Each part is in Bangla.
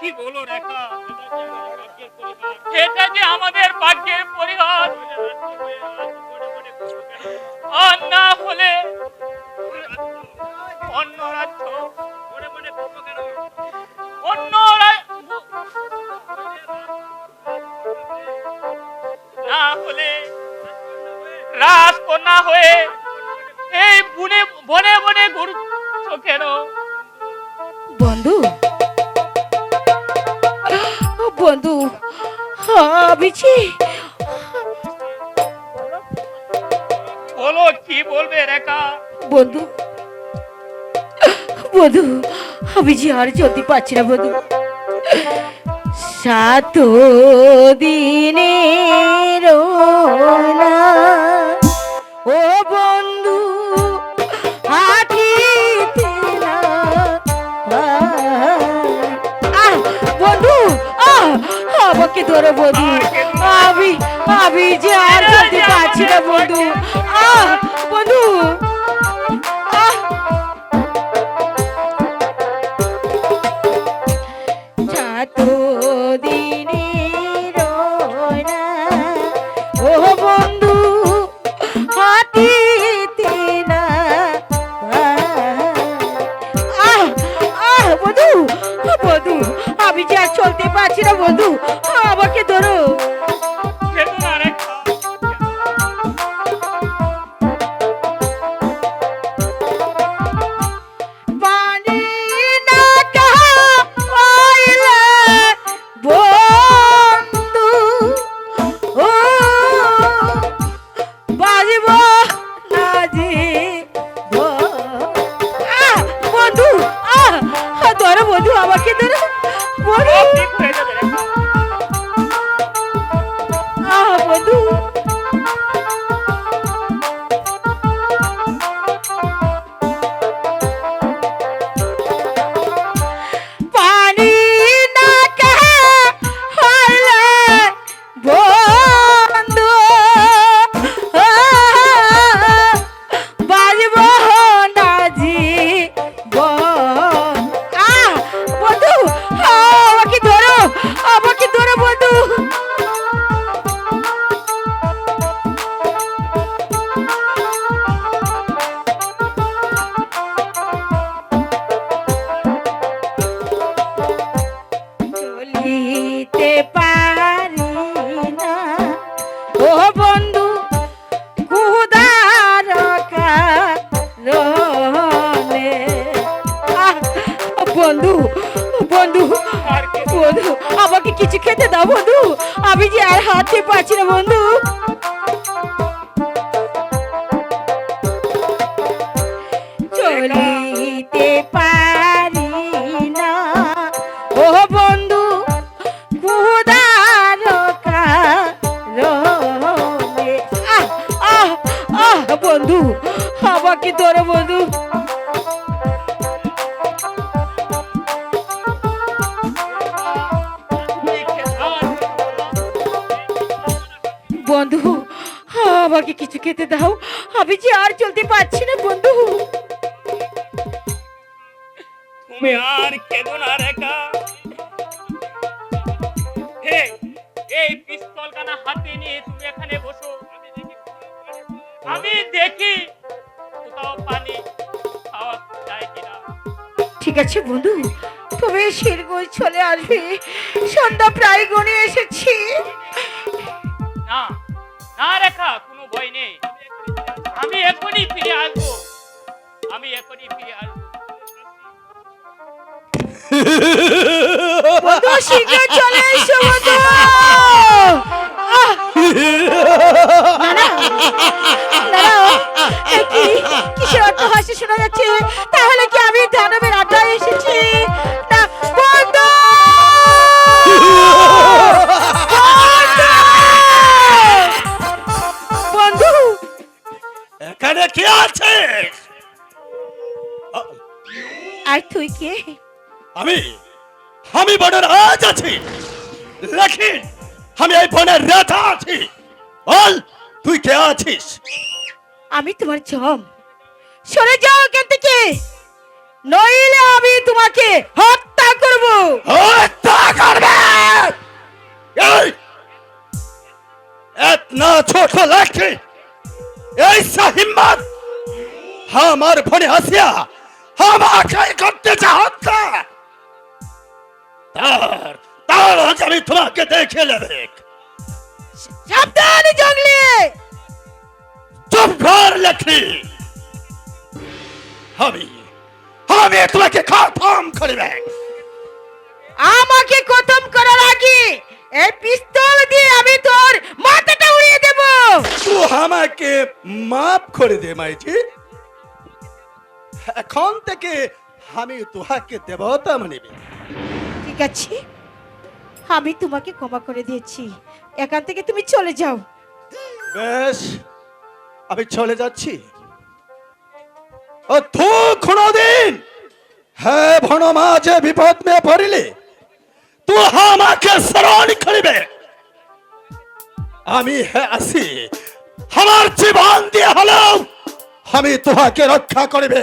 কি বলো রেখা? এটা আমাদের ভাগ্যের পরিহার। না হলে অন্য রাজ্য রাজকন্যা হয়ে এই বনে বনে ঘুরছ কেন? বন্ধু বন্ধু। আবিছি বলো কি বলবে রেখা? বন্ধু বন্ধু আমি যে আর চলতে পারছি না বন্ধু। সাত দিনের না আমাকে ধরো বন্ধু আমি আমি যে আর চলতে পারছি না বন্ধু। আহ, বন্ধু। চলতে পারছি না বন্ধু আমাকে ধরো বন্ধু আমাকে ধরো। বন্ধু। Adieu. বন্ধু বন্ধু বন্ধু, আমাকে কিছু খেতে দাও বন্ধু। আমি যে আর হাতে পাচ্ছি না বন্ধু। চলিতে বন্ধু আমাকে কিছু খেতে দাও। আমি যে আর চলতে পারছি না বন্ধু। তুমি আর কেঁদো না রেখা এই হাতে নিয়ে তুমি এখানে বসো। আমি দেখি কোথাও পানি। খাওয়া যায় কিনা। ঠিক আছে বন্ধু। তুমি শিরগঞ্জ চলে আসবে। সন্ধ্যা প্রায় গনে এসেছি। না না রেখা, কোনো ভয় নেই। আমি এখনই ফিরে আসব। আমি এখনই ফিরে আসব। তাহলে কি আমি দানবের আড্ডায় আর তুই কে? আমি আমি বনের আজ আছি। লেখিন আমি এই বনের রাজা আছি। বল তুই কে আছিস? আমি তোমার জম। সরে যাও কেন থেকে। নইলে আমি তোমাকে হত্যা করব। হত্যা করবে! এই এতনা ছোট লাঠি এই সাহিম্মত আমার ভনে আসিয়া আমাকে করতে চাহতা তার তার আজ আমি তোমাকে দেখে নেবে। সাবধান জঙ্গলি! চুপ কর লক্ষ্মী আমি আমি তোমাকে খতম করিবে। আমাকে খতম করার আগে এই পিস্তল দিয়ে আমি তোর মাথাটা উড়িয়ে দেব। তুই আমাকে মাফ করে দে মাইজি এখন থেকে আমি তোহাকে দেবতা মানিবে ঠিক আছে আমি তোমাকে ক্ষমা করে দিয়েছি এখান থেকে তুমি চলে যাও বেশ আমি চলে যাচ্ছি দিন হ্যাঁ ভন মাঝে বিপদ মে পড়িলে তু আমাকে স্মরণ করিবে আমি হ্যাঁ আসি আমার জীবন দিয়ে হলেও আমি তোহাকে রক্ষা করিবে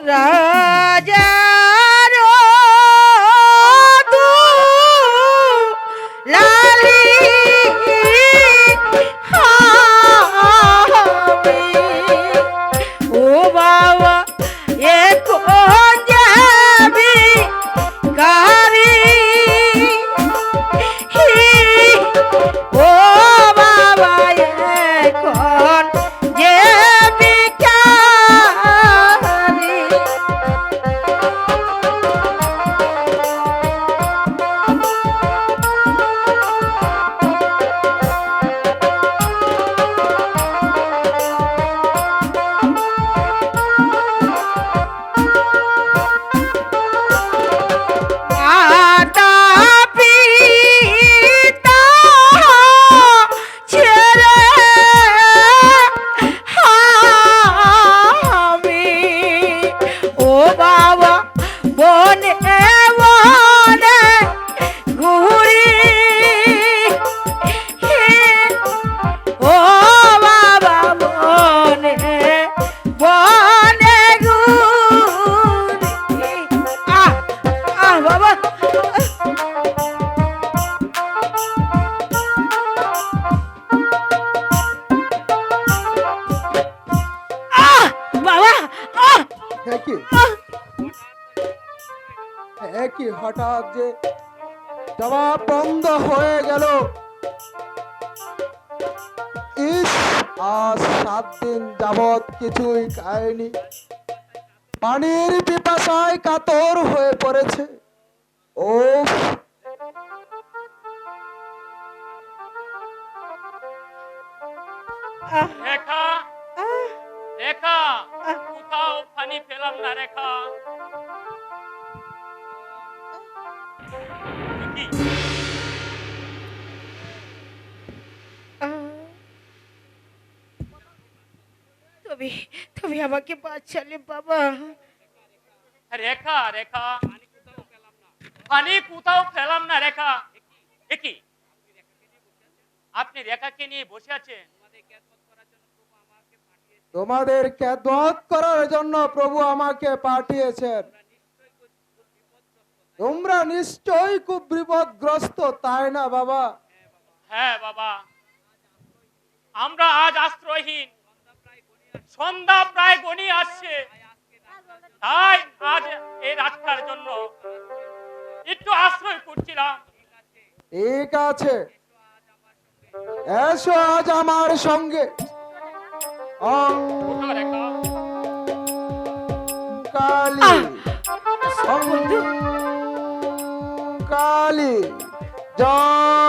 রাজা ও যে জবাব বন্ধ হয়ে গেল। ইস আজ সাত দিন যাবৎ কিছুই খায়নি। পানির পিপাসায় কাতর হয়ে পড়েছে। ও রেখা রেখা কোথাও পানি পেলাম না রেখা। তুমি তুমি আমাকে বাঁচালে বাবা। রেখা রেখা। পানি কোথাও পেলাম না রেখা। কি? আপনি রেখাকে নিয়ে বসে আছেন? তোমাদের খেদমত করার জন্য প্রভু আমাকে পাঠিয়েছেন। তোমরা নিশ্চয়ই খুব বিপদগ্রস্ত তাই না বাবা? হ্যাঁ বাবা। আমরা আজ আশ্রয়হীন। সন্ধ্যা প্রায় গনি আসছে। তাই আজ এই রাতটার জন্য একটু আশ্রয় করছিলাম ঠিক আছে। এসো আজ আমার সঙ্গে। কালী। কালী জয়